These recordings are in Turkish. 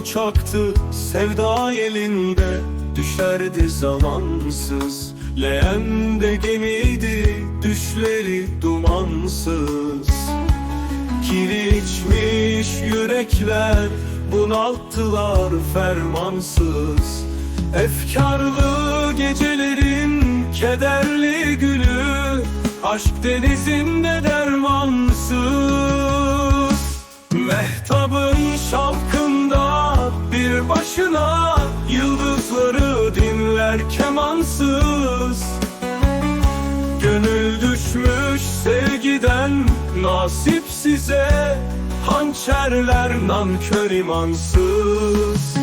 uçaktı sevda elinde Düşerdi zamansız. Leğen de gemiydi düşleri dumansız. Kiri yürekler bunalttılar fermansız. Efkarlı gecelerin kederli gülü Aşk denizinde dermansız Yıldızları dinler kemansız. Gönül düşmüş sevgiden nasip size. Hançerler nankör imansız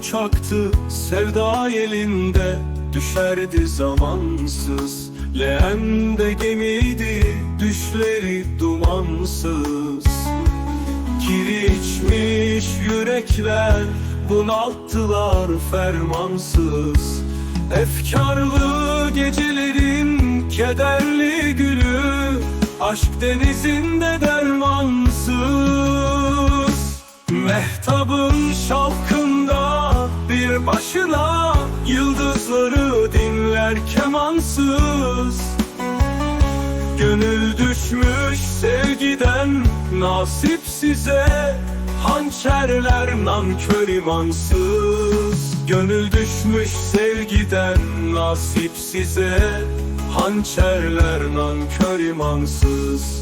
uçaktı sevda elinde Düşerdi zamansız. Leğende gemiydi düşleri dumansız. Kiri içmiş yürekler bunalttılar fermansız. Efkarlı gecelerin kederli gülü Aşk denizinde dermansız. Mehtabın şavkında bir başına Yıldızları dinler kemansız. Gönül düşmüş sevgiden nasip size Hançerler nankör imansız. Gönül düşmüş sevgiden nasip size Hançerler nankör imansız